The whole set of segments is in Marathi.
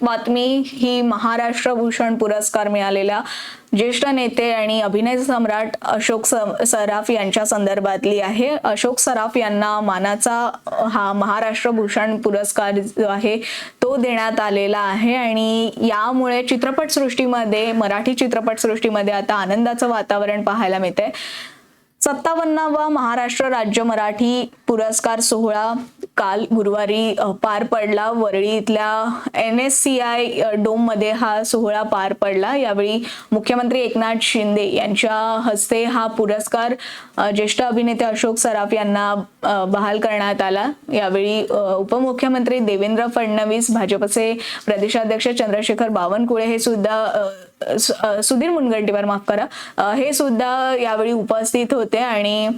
बातमी ही महाराष्ट्र भूषण पुरस्कार मिळालेल्या ज्येष्ठ नेते आणि अभिनय सम्राट अशोक सराफ यांच्या संदर्भातली आहे. अशोक सराफ यांना मानाचा हा महाराष्ट्र भूषण पुरस्कार जो आहे तो देण्यात आलेला आहे. आणि यामुळे चित्रपटसृष्टीमध्ये मराठी चित्रपटसृष्टीमध्ये आता आनंदाचं वातावरण पाहायला मिळतंय. सत्तावन्नावा महाराष्ट्र राज्य मराठी पुरस्कार सोहळा काल गुरुवारी पार पडला. वरळी इथल्या एन एस सी आय डोममध्ये हा सोहळा पार पडला. यावेळी मुख्यमंत्री एकनाथ शिंदे यांच्या हस्ते हा पुरस्कार ज्येष्ठ अभिनेते अशोक सराफ यांना बहाल करण्यात आला. यावेळी उपमुख्यमंत्री देवेंद्र फडणवीस भाजपचे प्रदेशाध्यक्ष चंद्रशेखर बावनकुळे हे सुद्धा सुधीर मुनगंटीवार माफ करा हे सुद्धा यावेळी उपस्थित होते. आणि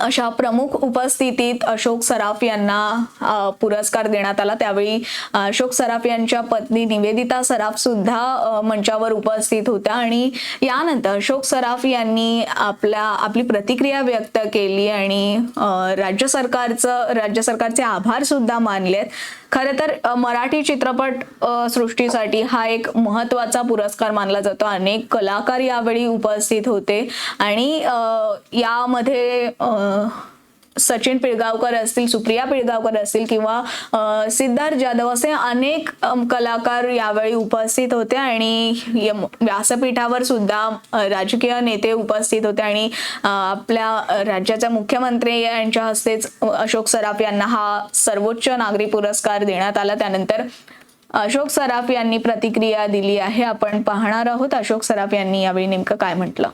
अशा प्रमुख उपस्थितीत अशोक सराफ यांना पुरस्कार देण्यात आला. त्यावेळी अशोक सराफ यांच्या पत्नी निवेदिता सराफ सुद्धा मंचावर उपस्थित होत्या. आणि यानंतर अशोक सराफ यांनी आपल्या आपली प्रतिक्रिया व्यक्त केली आणि राज्य सरकारचं राज्य सरकारचे आभार सुद्धा मानलेत खरं तर मराठी चित्रपट सृष्टीसाठी हा एक महत्त्वाचा पुरस्कार मानला जातो. अनेक कलाकार यावेळी उपस्थित होते. आणि यामध्ये सचिन पिळगावकर असतील सुप्रिया पिळगावकर असतील किंवा सिद्धार्थ जाधव असे अनेक कलाकार यावेळी उपस्थित होते आणि यम- व्यासपीठावर सुद्धा राजकीय नेते उपस्थित होते आणि आपल्या राज्याच्या मुख्यमंत्री यांच्या हस्तेच अशोक सराफ यांना हा सर्वोच्च नागरी पुरस्कार देण्यात आला. त्यानंतर अशोक सराफ यांनी प्रतिक्रिया दिली आहे. आपण पाहणार आहोत अशोक सराफ यांनी यावेळी नेमकं काय म्हटलं.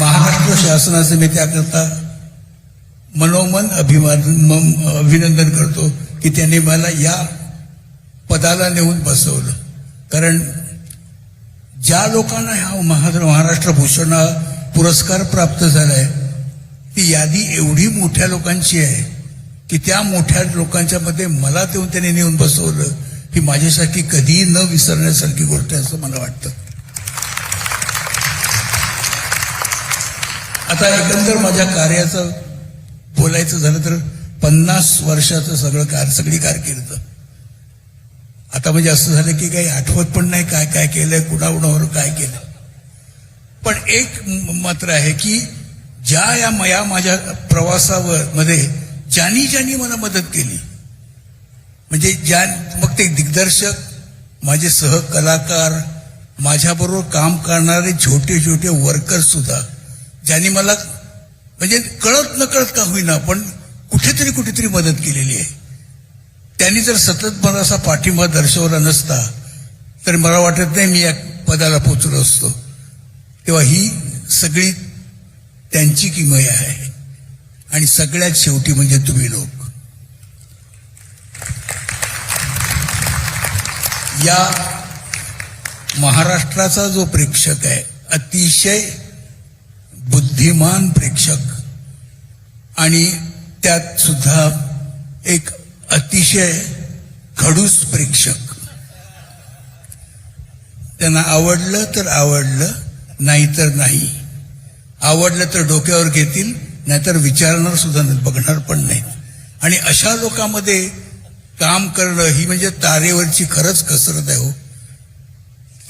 महाराष्ट्र शासनाचे मी त्याकरता मनोमन अभिमान म- अभिनंदन करतो की त्यांनी मला या पदाला नेऊन बसवलं. कारण ज्या लोकांना ह्या महा- महाराष्ट्र भूषण हा पुरस्कार प्राप्त झालाय ती यादी एवढी मोठ्या लोकांची आहे की त्या मोठ्या लोकांच्या मध्ये मला देऊन त्यांनी नेऊन बसवलं ही माझ्यासाठी कधीही न विसरण्यासारखी गोष्ट आहे असं मला वाटतं. आता एकंदर माझ्या कार्याचं बोलायचं झालं तर पन्नास वर्षाचं सगळं कार सगळी कारकीर्द. आता म्हणजे असं झालं की काही आठवत पण नाही काय काय केलंय कुणाकुणावर काय केलं. पण एक मात्र आहे की ज्या या मया माझ्या प्रवासावर मध्ये ज्यांनी ज्यांनी मला मदत केली म्हणजे ज्या मग ते दिग्दर्शक माझे सहकलाकार माझ्याबरोबर काम करणारे छोटे छोटे वर्कर सुद्धा ज्यांनी मला म्हणजे कळत न कळत का होईना पण कुठेतरी कुठेतरी मदत केलेली आहे. त्यांनी जर सतत मला असा पाठिंबा दर्शवला नसता तर मला वाटत नाही मी या पदाला पोचलो असतो. तेव्हा ही सगळी त्यांची किमया आहे. आणि सगळ्यात शेवटी म्हणजे तुम्ही लोक. या महाराष्ट्राचा जो प्रेक्षक आहे अतिशय बुद्धिमान प्रेक्षक. आणि त्यात सुद्धा एक अतिशय खडूस प्रेक्षक. त्यांना आवडलं तर आवडलं नाहीतर नाही. आवडलं तर डोक्यावर घेतील नाहीतर विचारणार सुद्धा नाही बघणार पण नाही आणि अशा लोकांमध्ये काम करणं ही म्हणजे तारेवरची खरंच कसरत आहे हो.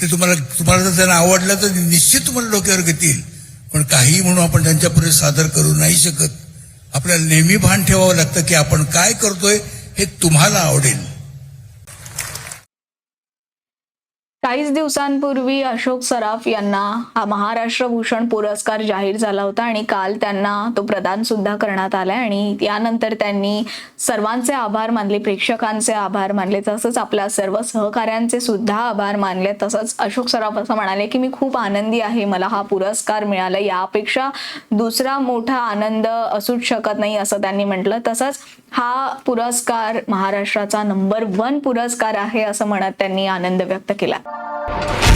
ते तुम्हाला तुम्हाला जर त्यांना आवडलं तर निश्चित तुम्हाला डोक्यावर घेतील. पण काही म्हणून आपण त्यांच्यापुढे सादर करू नाही शकत. आपल्याला नेहमी भान ठेवावं लागतं की आपण काय करतोय हे तुम्हाला आवडेल. चाळीस दिवसांपूर्वी अशोक सराफ यांना हा महाराष्ट्र भूषण पुरस्कार जाहीर झाला होता आणि काल त्यांना तो प्रदान सुद्धा करण्यात आलाय. आणि यानंतर त्यांनी सर्वांचे आभार मानले प्रेक्षकांचे आभार मानले तसंच आपल्या सर्व सहकाऱ्यांचे सुद्धा आभार मानले. तसंच अशोक सराफ असं म्हणाले की मी खूप आनंदी आहे. मला हा पुरस्कार मिळाला. यापेक्षा दुसरा मोठा आनंद असूच शकत नाही असं त्यांनी म्हटलं. तसंच हा पुरस्कार महाराष्ट्राचा नंबर वन पुरस्कार आहे असं म्हणत त्यांनी आनंद व्यक्त केला. you